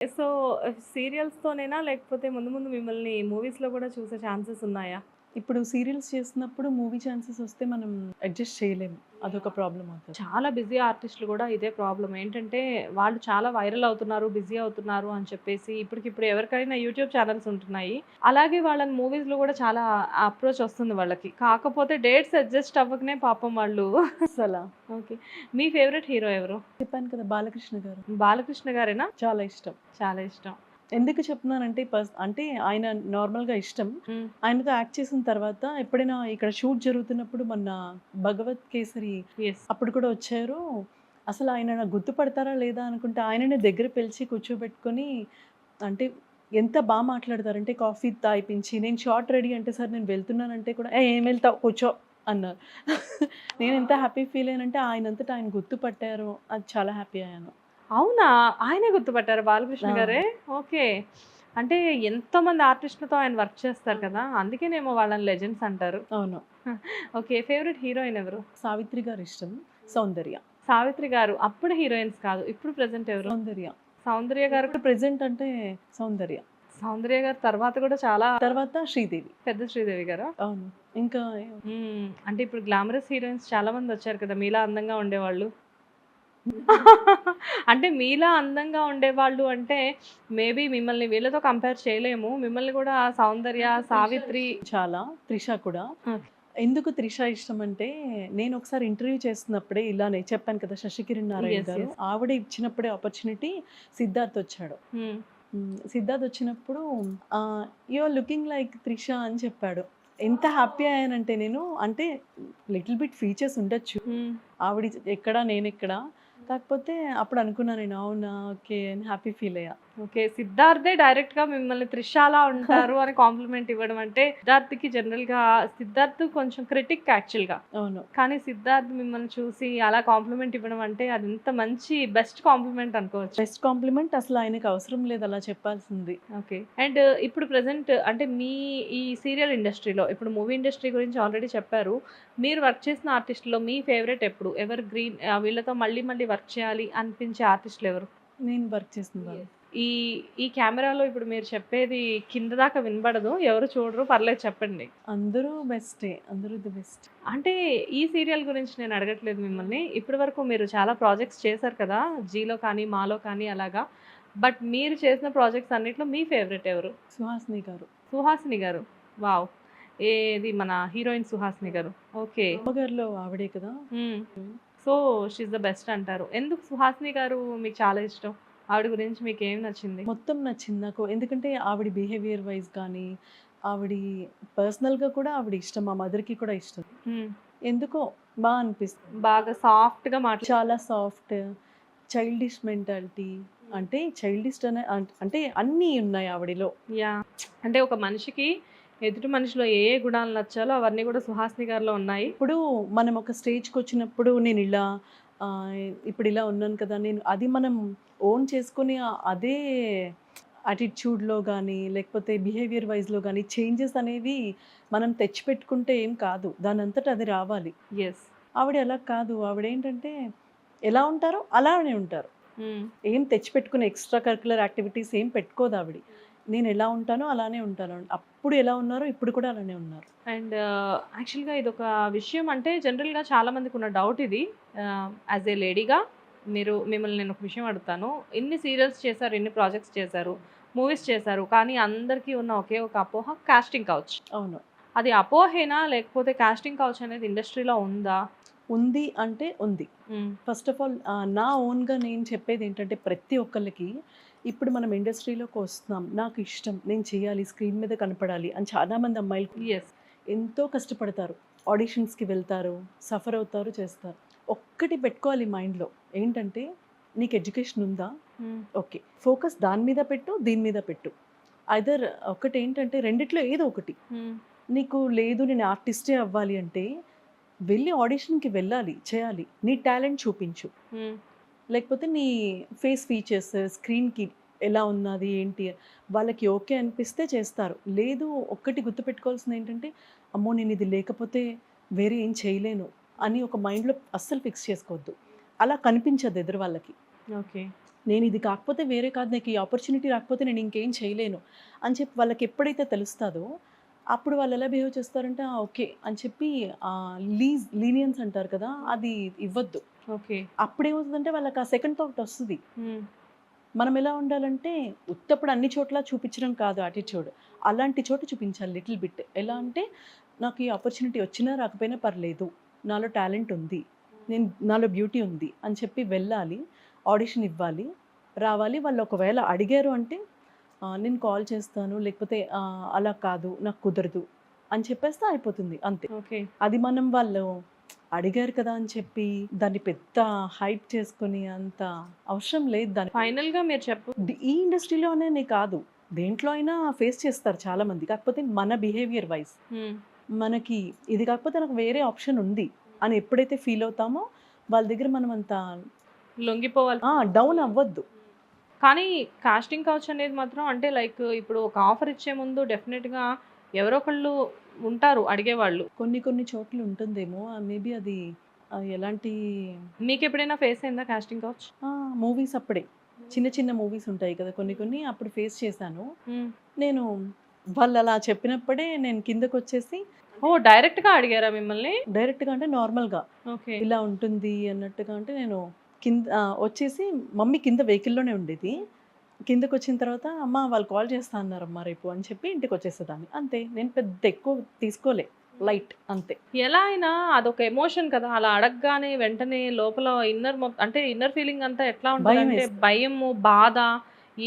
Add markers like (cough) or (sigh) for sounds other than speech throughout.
So సీరియల్స్‌తోనేనా? లేకపోతే ముందు ముందు మిమ్మల్ని మూవీస్‌లో కూడా చూసే ఛాన్సెస్ ఉన్నాయా? ఇప్పుడు సీరియల్స్ చేస్తున్నప్పుడు మూవీ ఛాన్సెస్ వస్తే మనం అడ్జస్ట్ చేయలేము. అదొక ప్రాబ్లమ్ అవుతది. చాలా బిజీ ఆర్టిస్టులు కూడా ఇదే ప్రాబ్లమ్. ఏంటంటే వాళ్ళు చాలా వైరల్ అవుతున్నారు, బిజీ అవుతున్నారు అని చెప్పేసి ఇప్పటికిప్పుడు ఎవరికైనా యూట్యూబ్ ఛానెల్స్ ఉంటున్నాయి. అలాగే వాళ్ళని మూవీస్‌లో కూడా చాలా అప్రోచ్ వస్తుంది వాళ్ళకి. కాకపోతే డేట్స్ అడ్జస్ట్ అవ్వకనే పాపం వాళ్ళు అసలా ఓకే. మీ ఫేవరెట్ హీరో ఎవరు? చెప్పాను కదా! బాలకృష్ణ గారు. బాలకృష్ణ గారేనా? చాలా ఇష్టం. చాలా ఇష్టం. ఎందుకు చెప్తున్నానంటే అంటే ఆయన నార్మల్‌గా ఇష్టం. ఆయనతో యాక్ట్ చేసిన తర్వాత ఎప్పుడైనా ఇక్కడ షూట్ జరుగుతున్నప్పుడు మొన్న 'భగవత్ కేసరి'. అప్పుడు కూడా వచ్చారు. అసలు ఆయన గుర్తుపడతారా లేదా అనుకుంటే ఆయననే దగ్గర పిలిచి కూర్చోబెట్టుకొని అంటే ఎంత బా మాట్లాడతారంటే కాఫీ తాగిపించి నేను షార్ట్ రెడీ అంటే సార్ నేను వెళ్తున్నానంటే కూడా ఏ ఏం వెళ్తావు కూర్చో అన్నారు. (laughs) నేను ఎంత హ్యాపీ ఫీల్ అయ్యానంటే ఆయనంతట ఆయన గుర్తుపట్టారు. అది చాలా హ్యాపీ అయ్యాను. అవునా? ఆయనే గుర్తుపట్టారా బాలకృష్ణ! గారే? ఓకే. అంటే ఎంతోమంది ఆర్టిస్ట్‌లతో ఆయన వర్క్ చేస్తారు కదా! అందుకేనేమో వాళ్ళని లెజెండ్స్ అంటారు. అవును. (laughs) ఓకే. ఫేవరెట్ హీరోయిన్ ఎవరు? సావిత్రి గారు ఇష్టం. సౌందర్య. సావిత్రి గారు. అప్పుడు హీరోయిన్స్ కాదు. ఇప్పుడు ప్రెజెంట్ ఎవరు? సౌందర్య. సౌందర్య గారు ప్రెజెంట్ అంటే సౌందర్య. సౌందర్య గారు తర్వాత కూడా చాలా తర్వాత శ్రీదేవి. పెద్ద శ్రీదేవి గారా? అవును. ఇంకా. అంటే ఇప్పుడు గ్లామరస్ హీరోయిన్స్ చాలా మంది వచ్చారు కదా! మీలా అందంగా ఉండేవాళ్ళు. అంటే మీలా అందంగా ఉండేవాళ్ళు అంటే మేబీ మిమ్మల్ని వీళ్ళతో కంపేర్ చేయలేము. మిమ్మల్ని కూడా సౌందర్య, సావిత్రి చాలా. త్రిష కూడా. ఎందుకు త్రిష ఇష్టం అంటే నేను ఒకసారి ఇంటర్వ్యూ చేస్తున్నప్పుడే ఇలానే చెప్పాను కదా! శశికిరణ్ నారాయణ. గారు. ఆవిడ ఇచ్చినప్పుడే ఆపర్చునిటీ సిద్ధార్థ్ వచ్చాడు. హ్మ్. హ్మ్. సిద్ధార్థ్ వచ్చినప్పుడు you are looking like Trisha అని చెప్పాడు. ఎంత హ్యాపీ అయ్యానంటే నేను అంటే లిటిల్ బిట్ ఫీచర్స్ ఉండొచ్చు. హ్మ్. ఆవిడ ఎక్కడ నేనెక్కడ. కాకపోతే అప్పుడు అనుకున్నాను నేను అవునా! ఓకే. అని హ్యాపీ ఫీల్ అయ్యా. ఓకే. సిద్ధార్థే డైరెక్ట్‌గా మిమ్మల్ని త్రిషలా ఉంటారు అని కాంప్లిమెంట్ ఇవ్వడం అంటే సిద్ధార్థ్‌కి జనరల్‌గా సిద్ధార్థ్ కొంచెం క్రిటిక్ యాక్చువల్‌గా. అవును. కానీ సిద్ధార్థ్ మిమ్మల్ని చూసి అలా కాంప్లిమెంట్ ఇవ్వడం అంటే అది ఎంత మంచి బెస్ట్ కాంప్లిమెంట్ అనుకోవచ్చు. బెస్ట్ కాంప్లిమెంట్ అసలు ఆయనకి అవసరం లేదు అలా చెప్పాల్సింది. ఓకే. అండ్ ఇప్పుడు ప్రెజెంట్ అంటే మీ ఈ సీరియల్ ఇండస్ట్రీలో ఇప్పుడు మూవీ ఇండస్ట్రీ గురించి ఆల్రెడీ చెప్పారు. మీరు వర్క్ చేసిన ఆర్టిస్ట్‌లో మీ ఫేవరెట్ ఎప్పుడు? ఎవర్ గ్రీన్ వీళ్ళతో మళ్ళీ మళ్ళీ వర్క్ చేయాలి అనిపించే ఆర్టిస్ట్‌లు ఎవరు? నేను వర్క్ చేసిన వాళ్ళు. ఈ ఈ కెమెరాలో ఇప్పుడు మీరు చెప్పేది కింద దాకా వినబడదు. ఎవరు చూడరు. పర్లేదు చెప్పండి. అందరూ బెస్టే. అందరూ ది బెస్ట్. అంటే ఈ సీరియల్ గురించి నేను అడగట్లేదు మిమ్మల్ని. ఇప్పటివరకు మీరు చాలా ప్రాజెక్ట్స్ చేశారు కదా! 'జీలో' కానీ, 'మాలో' కానీ అలాగా. బట్ మీరు చేసిన ప్రాజెక్ట్స్ అన్నిట్లో మీ ఫేవరెట్ ఎవరు? సుహాసిని గారు. సుహాసిని గారు. వావ్! ఏది మన హీరోయిన్ సుహాసిని గారు. ఓకే. అమ్మగారిలో ఆవిడే కదా! So she is the best అంటారు. ఎందుకు సుహాసిని గారు మీకు చాలా ఇష్టం? ఆవిడ గురించి మీకేం నచ్చింది? మొత్తం నచ్చింది నాకు. ఎందుకంటే ఆవిడ బిహేవియర్ వైస్ కానీ, ఆవిడి పర్సనల్‌గా కూడా ఆవిడ ఇష్టం. మా మదర్‌కి కూడా ఇష్టం. ఎందుకో బా అనిపిస్తుంది. బాగా సాఫ్ట్‌గా మాట్లా చాలా సాఫ్ట్, చైల్డిష్ మెంటాలిటీ అంటే చైల్డిష్ అనే అంట్ అన్నీ ఉన్నాయి ఆవిడలో. యాహ్! అంటే ఒక మనిషికి ఎదుటి మనిషిలో ఏ ఏ గుణాలు నచ్చాలో అవన్నీ కూడా సుహాసిని గారిలో ఉన్నాయి. ఇప్పుడు మనం ఒక స్టేజ్‌కొచ్చినప్పుడు నేను ఇలా ఇప్పుడు ఇలా ఉన్నాను కదా! నేను అది మనం ఓన్ చేసుకొని అదే యాటిట్యూడ్‌లో గానీ, లేకపోతే బిహేవియర్ వైస్‌లో గానీ చేంజెస్ అనేవి మనం తెచ్చిపెట్టుకుంటే ఏం కాదు. దానంతట అది రావాలి. యెస్. ఆవిడ అలా కాదు. ఆవిడేంటంటే ఎలా ఉంటారో అలానే ఉంటారు. ఏం తెచ్చిపెట్టుకునే ఎక్స్‌ట్రా కరిక్యులర్ యాక్టివిటీస్ ఏం పెట్టుకోదు ఆవిడ. నేను ఎలా ఉంటానో అలానే ఉంటాను. అప్పుడు ఎలా ఉన్నారో ఇప్పుడు కూడా అలానే ఉన్నారు. అండ్ యాక్చువల్‌గా ఇదొక విషయం అంటే జనరల్‌గా చాలా మందికున్న డౌట్ ఇది. యాస్ ఏ లేడీగా మీరు మిమ్మల్ని నేను ఒక విషయం అడుగుతాను. ఇన్ని సీరియల్స్ చేశారు, ఇన్ని ప్రాజెక్ట్స్ చేశారు, మూవీస్ చేశారు. కానీ అందరికీ ఉన్న ఒకే ఒక అపోహ కాస్టింగ్ కౌచ్. అవును. అది అపోహేనా? లేకపోతే కాస్టింగ్ కౌచ్ అనేది ఇండస్ట్రీలో ఉందా? ఉంది అంటే ఉంది. ఫస్ట్ ఆఫ్ ఆల్ నా ఓన్‌గా నేను చెప్పేది ఏంటంటే ప్రతి ఒక్కళ్ళకి ఇప్పుడు మనం ఇండస్ట్రీలోకి వస్తున్నాం. నాకు ఇష్టం. నేను చేయాలి. స్క్రీన్ మీద కనపడాలి అని చాలామంది అమ్మాయిలు. ఎంతో కష్టపడతారు. ఆడిషన్స్‌కి వెళ్తారు. సఫర్ అవుతారు. చేస్తారు. ఒక్కటి పెట్టుకోవాలి మైండ్‌లో. ఏంటంటే నీకు ఎడ్యుకేషన్ ఉందా? హ్మ్. ఓకే. ఫోకస్ దాని మీద పెట్టు. దీని మీద పెట్టు. ఐదర్ ఒకటేంటంటే రెండిట్లో ఏదో ఒకటి. హ్మ్. నీకు లేదు నేను ఆర్టిస్టే అవ్వాలి అంటే వెళ్ళి ఆడిషన్‌కి వెళ్ళాలి. చేయాలి. నీ టాలెంట్ చూపించు. లేకపోతే నీ ఫేస్ ఫీచర్స్ స్క్రీన్‌కి ఎలా ఉన్నది ఏంటి వాళ్ళకి ఓకే అనిపిస్తే చేస్తారు. లేదు ఒక్కటి గుర్తుపెట్టుకోవాల్సింది ఏంటంటే అమ్మో! నేను ఇది లేకపోతే వేరే ఏం చేయలేను అని ఒక మైండ్‌లో అస్సలు ఫిక్స్ చేసుకోవద్దు. అలా కనిపించదు ఎదురు వాళ్ళకి. ఓకే. నేను ఇది కాకపోతే వేరే కాదు నాకు ఈ ఆపర్చునిటీ రాకపోతే నేను ఇంకేం చేయలేను అని చెప్పి వాళ్ళకి ఎప్పుడైతే తెలుస్తుందో అప్పుడు వాళ్ళు ఎలా బిహేవ్ చేస్తారంటే "ఆ, ఓకే అని చెప్పి లీజ్ లీనియన్స్ అంటారు కదా అది ఇవ్వద్దు. ఓకే. అప్పుడు ఏమవుతుందంటే వాళ్ళకి ఆ సెకండ్ థాట్ వస్తుంది. మనం ఎలా ఉండాలంటే ఉత్తప్పుడు అన్ని చోట్ల చూపించడం కాదు యాటిట్యూడ్ అలాంటి చోట చూపించాలి లిటిల్ బిట్ ఎలా అంటే నాకు ఈ ఆపర్చునిటీ వచ్చినా రాకపోయినా పర్లేదు. నాలో టాలెంట్ ఉంది. నేను నాలో బ్యూటీ ఉంది అని చెప్పి వెళ్ళాలి ఆడిషన్ ఇవ్వాలి. రావాలి. వాళ్ళు ఒకవేళ అడిగారు అంటే "ఆ, నేను కాల్ చేస్తాను లేకపోతే "ఆ, అలా కాదు నాకు కుదరదు అని చెప్పేస్తే అయిపోతుంది అంతే. ఓకే. అది మనం వాళ్ళు అడిగారు కదా అని చెప్పి దాన్ని పెద్ద హైప్ చేసుకొని అంత అవసరం లేదు దాని ఫైనల్గా మీరు చెప్పు. ఈ ఇండస్ట్రీలోనే కాదు దేంట్లో అయినా ఫేస్ చేస్తారు చాలా మంది కాకపోతే మన బిహేవియర్ వైజ్. మనకి ఇది కాకపోతే నాకు వేరే ఆప్షన్ ఉంది అని ఎప్పుడైతే ఫీల్ అవుతామో వాళ్ళ దగ్గర మనం అంత లొంగిపోవాలి డౌన్ అవ్వద్దు. కానీ కాస్టింగ్ కౌచ్ అనేది మాత్రం అంటే లైక్ ఇప్పుడు ఒక ఆఫర్ ఇచ్చే ముందు డెఫినెట్గా ఎవరో ఒకళ్ళు ఉంటారు అడిగేవాళ్ళు. కొన్ని కొన్ని చోట్ల ఉంటుందేమో మేబీ అది ఎలాంటి మీకు ఎప్పుడైనా ఫేస్ అయిందా కాస్టింగ్ కౌచ్ మూవీస్ అప్పుడే. చిన్న చిన్న మూవీస్ ఉంటాయి కదా కొన్ని కొన్ని అప్పుడు ఫేస్ చేశాను. నేను వాళ్ళు అలా చెప్పినప్పుడే నేను కిందకు వచ్చేసి ఓ డైరెక్ట్గా అడిగారా మిమ్మల్ని? డైరెక్ట్గా అంటే నార్మల్గా ఓకే. ఇలా ఉంటుంది అన్నట్టుగా అంటే నేను కింద వచ్చేసి మమ్మీ కింద వెహికల్లోనే ఉండేది. కిందకు వచ్చిన తర్వాత అమ్మ వాళ్ళు కాల్ చేస్తా అన్నారమ్మా రేపు అని చెప్పి ఇంటికి వచ్చేసేదాన్ని అంతే. నేను పెద్ద ఎక్కువ తీసుకోలే. లైట్ అంతే. ఎలా అయినా అదొక ఎమోషన్ కదా. అలా అడగగానే వెంటనే లోపల ఇన్నర్ అంటే ఇన్నర్ ఫీలింగ్ అంతా ఎట్లా ఉంటుంది భయం అంటే. భయము బాధ.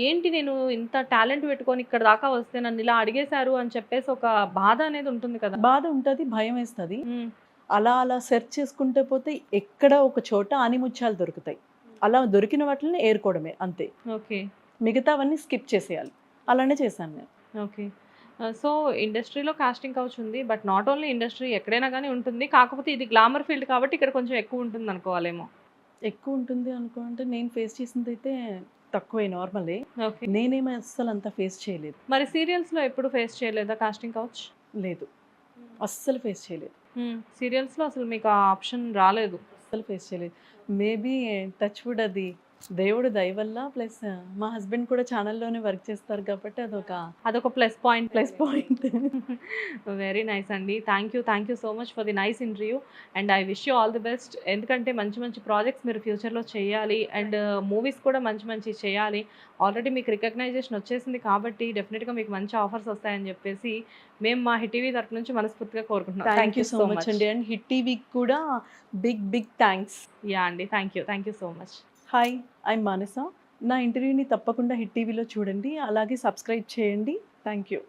ఏంటి నేను ఇంత టాలెంట్ పెట్టుకొని ఇక్కడ దాకా వస్తే నన్ను ఇలా అడిగేశారు అని చెప్పేసి ఒక బాధ అనేది ఉంటుంది కదా. బాధ ఉంటుంది భయం వేస్తుంది. అలా అలా సెర్చ్ చేసుకుంటే పోతే ఎక్కడ ఒక చోట ఆనిముత్యాలు దొరుకుతాయి. అలా దొరికిన వాటిని ఏరుకోవడమే అంతే. ఓకే. మిగతావన్నీ స్కిప్ చేసేయాలి. అలానే చేశాను నేను. ఓకే. సో ఇండస్ట్రీలో కాస్టింగ్ కౌచ్ ఉంది బట్ నాట్ ఓన్లీ ఇండస్ట్రీ ఎక్కడైనా కానీ ఉంటుంది కాకపోతే ఇది గ్లామర్ ఫీల్డ్ కాబట్టి ఇక్కడ కొంచెం ఎక్కువ ఉంటుంది అనుకోవాలేమో. ఎక్కువ ఉంటుంది అనుకుంటే నేను ఫేస్ చేసింది అయితే తక్కువే నార్మలే. ఓకే. నేనేమో అస్సలు అంత ఫేస్ చేయలేదు. మరి సీరియల్స్లో ఎప్పుడు ఫేస్ చేయలేదా కాస్టింగ్ కౌచ్? లేదు. అస్సలు ఫేస్ చేయలేదు. సీరియల్స్లో అసలు మీకు ఆ ఆప్షన్ రాలేదు. అస్సలు ఫేస్ చేయలేదు. మేబీ టచ్ వుడ్ అది దేవుడు వల్ల ప్లస్ మా హస్బెండ్ కూడా ఛానల్లోనే వర్క్ చేస్తారు కాబట్టి అదొక అదొక plus point plus point. Very nice అండి. Thank you thank you so much for the nice interview and I wish you all the best ఎందుకంటే మంచి మంచి ప్రాజెక్ట్స్ మీరు ఫ్యూచర్లో చేయాలి. అండ్ మూవీస్ కూడా మంచి మంచి చేయాలి. ఆల్రెడీ మీకు రికగ్నైజేషన్ వచ్చేసింది కాబట్టి డెఫినెట్గా మీకు మంచి ఆఫర్స్ వస్తాయని చెప్పేసి మేము మా హిట్ టీవీ తరపు నుంచి మనస్ఫూర్తిగా కోరుకుంటున్నాం. థ్యాంక్ యూ సో మచ్ అండి. అండ్ హిట్ టీవీకి కూడా బిగ్ బిగ్ థ్యాంక్స్ యా అండి. Thank you thank you so much hi I Manasa నా ఇంటర్వ్యూని తప్పకుండా హిట్ టీవీలో చూడండి అలాగే సబ్స్క్రైబ్ చేయండి. Thank you